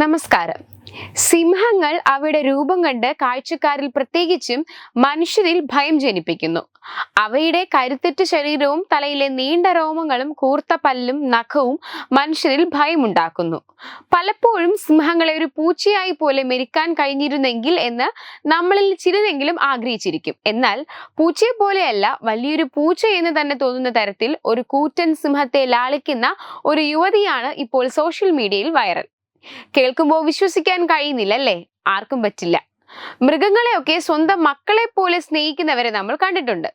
നമസ്കാരം. സിംഹങ്ങൾ അവയുടെ രൂപം കണ്ട് കാഴ്ചക്കാരിൽ പ്രത്യേകിച്ചും മനുഷ്യരിൽ ഭയം ജനിപ്പിക്കുന്നു. അവയുടെ കരുത്തിറ്റ ശരീരവും തലയിലെ നീണ്ട രോമങ്ങളും കൂർത്ത പല്ലും നഖവും മനുഷ്യരിൽ ഭയമുണ്ടാക്കുന്നു. പലപ്പോഴും സിംഹങ്ങളെ ഒരു പൂച്ചയായി പോലെ മെരിക്കാൻ കഴിഞ്ഞിരുന്നെങ്കിൽ എന്ന് നമ്മളിൽ ചിലരെങ്കിലും ആഗ്രഹിച്ചിരിക്കും. എന്നാൽ പൂച്ചയെ പോലെയല്ല വലിയൊരു പൂച്ച എന്ന് തന്നെ തോന്നുന്ന തരത്തിൽ ഒരു കൂറ്റൻ സിംഹത്തെ ലാളിക്കുന്ന ഒരു യുവതിയാണ് ഇപ്പോൾ സോഷ്യൽ മീഡിയയിൽ വൈറൽ. കേൾക്കുമ്പോൾ വിശ്വസിക്കാൻ കഴിയുന്നില്ല അല്ലേ ആർക്കും പറ്റില്ല. മൃഗങ്ങളെയൊക്കെ സ്വന്തം മക്കളെ പോലെ സ്നേഹിക്കുന്നവരെ നമ്മൾ കണ്ടിട്ടുണ്ട്.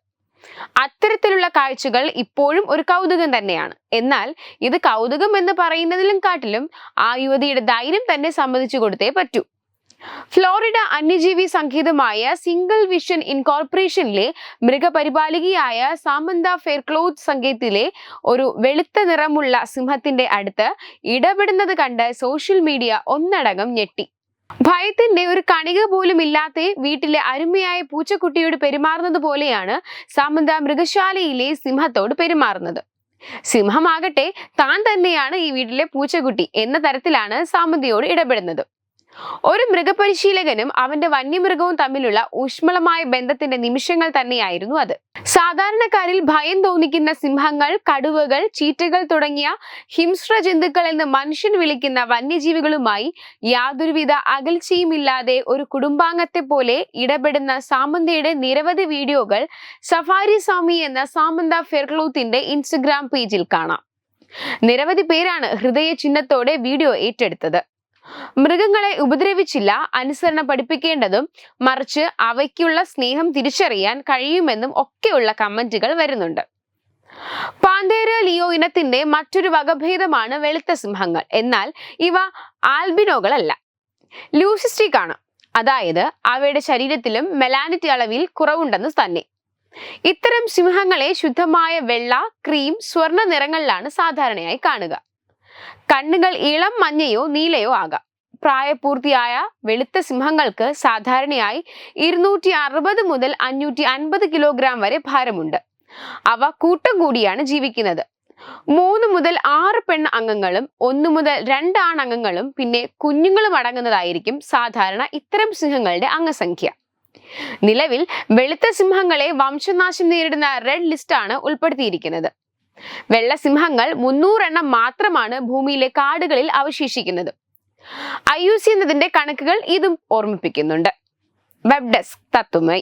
അത്തരത്തിലുള്ള കാഴ്ചകൾ ഇപ്പോഴും ഒരു കൗതുകം തന്നെയാണ്. എന്നാൽ ഇത് കൗതുകം എന്ന് പറയുന്നതിലും കാട്ടിലും ആ യുവതിയുടെ ധൈര്യം തന്നെ സമ്മതിച്ചു കൊടുത്തേ പറ്റൂ. ഫ്ലോറിഡ അന്യജീവി സംഗീതമായ സിംഗിൾ വിഷൻ ഇൻകോർപ്പറേഷനിലെ മൃഗപരിപാലകിയായ സാമന്ത ഫെയർക്ലോത്ത് സംഗീതത്തിലെ ഒരു വെളുത്ത നിറമുള്ള സിംഹത്തിന്റെ അടുത്ത് ഇടപെടുന്നത് കണ്ട് സോഷ്യൽ മീഡിയ ഒന്നടങ്കം ഞെട്ടി. ഭയത്തിന്റെ ഒരു കണിക പോലും ഇല്ലാത്ത വീട്ടിലെ അരുമയായ പൂച്ചക്കുട്ടിയോട് പെരുമാറുന്നത് പോലെയാണ് സാമന്ത മൃഗശാലയിലെ സിംഹത്തോട് പെരുമാറുന്നത്. സിംഹമാകട്ടെ താൻ തന്നെയാണ് ഈ വീട്ടിലെ പൂച്ചക്കുട്ടി എന്ന തരത്തിലാണ് സാമന്തയോട് ഇടപെടുന്നത്. ഒരു മൃഗപരിശീലകനും അവന്റെ വന്യമൃഗവും തമ്മിലുള്ള ഊഷ്മളമായ ബന്ധത്തിന്റെ നിമിഷങ്ങൾ തന്നെയായിരുന്നു അത്. സാധാരണക്കാരിൽ ഭയം തോന്നിക്കുന്ന സിംഹങ്ങൾ കടുവകൾ ചീറ്റകൾ തുടങ്ങിയ ഹിംസ്ര ജന്തുക്കൾ എന്ന് മനുഷ്യൻ വിളിക്കുന്ന വന്യജീവികളുമായി യാതൊരുവിധ അകൽച്ചയും ഇല്ലാതെ ഒരു കുടുംബാംഗത്തെ പോലെ ഇടപെടുന്ന സാമന്തയുടെ നിരവധി വീഡിയോകൾ സഫാരി സ്വാമി എന്ന സാമന്ത ഫെർക്ലൂത്തിന്റെ ഇൻസ്റ്റഗ്രാം പേജിൽ കാണാം. നിരവധി പേരാണ് ഹൃദയ ചിഹ്നത്തോടെ വീഡിയോ ഏറ്റെടുത്തത്. മൃഗങ്ങളെ ഉപദ്രവിച്ചില്ല അനുസരണ പഠിപ്പിക്കേണ്ടതും മറിച്ച് അവയ്ക്കുള്ള സ്നേഹം തിരിച്ചറിയാൻ കഴിയുമെന്നും ഒക്കെയുള്ള കമന്റുകൾ വരുന്നുണ്ട്. പാന്തേര ലിയോ ഇനത്തിന്റെ മറ്റൊരു വകഭേദമാണ് വെളുത്ത സിംഹങ്ങൾ. എന്നാൽ ഇവ ആൽബിനോകളല്ല. ലൂസിസ്റ്റിക് ആണ് അതായത് അവയുടെ ശരീരത്തിലും മെലാനിറ്റി അളവിൽ കുറവുണ്ടെന്ന് തന്നെ. ഇത്തരം സിംഹങ്ങളെ ശുദ്ധമായ വെള്ള ക്രീം സ്വർണ നിറങ്ങളിലാണ് സാധാരണയായി കാണുക. കണ്ണുകൾ ഇളം മഞ്ഞയോ നീലയോ ആകാം. പ്രായപൂർത്തിയായ വെളുത്ത സിംഹങ്ങൾക്ക് സാധാരണയായി ഇരുന്നൂറ്റി അറുപത് മുതൽ അഞ്ഞൂറ്റി അൻപത് കിലോഗ്രാം വരെ ഭാരമുണ്ട്. അവ കൂട്ടം കൂടിയാണ് ജീവിക്കുന്നത്. മൂന്ന് മുതൽ ആറ് പെൺ അംഗങ്ങളും ഒന്ന് മുതൽ രണ്ട് ആണംഗങ്ങളും പിന്നെ കുഞ്ഞുങ്ങളും അടങ്ങുന്നതായിരിക്കും സാധാരണ ഇത്തരം സിംഹങ്ങളുടെ അംഗസംഖ്യ. നിലവിൽ വെളുത്ത സിംഹങ്ങളെ വംശനാശം നേരിടുന്ന റെഡ് ലിസ്റ്റാണ് ഉൾപ്പെടുത്തിയിരിക്കുന്നത്. വെള്ളസിംഹങ്ങൾ മുന്നൂറെണ്ണം മാത്രമാണ് ഭൂമിയിലെ കാടുകളിൽ അവശേഷിക്കുന്നത്. ഐ യു സി എന്നതിന്റെ കണക്കുകൾ ഇതും ഓർമ്മിപ്പിക്കുന്നുണ്ട്. വെബ് ഡെസ്ക് തത്തുമൈ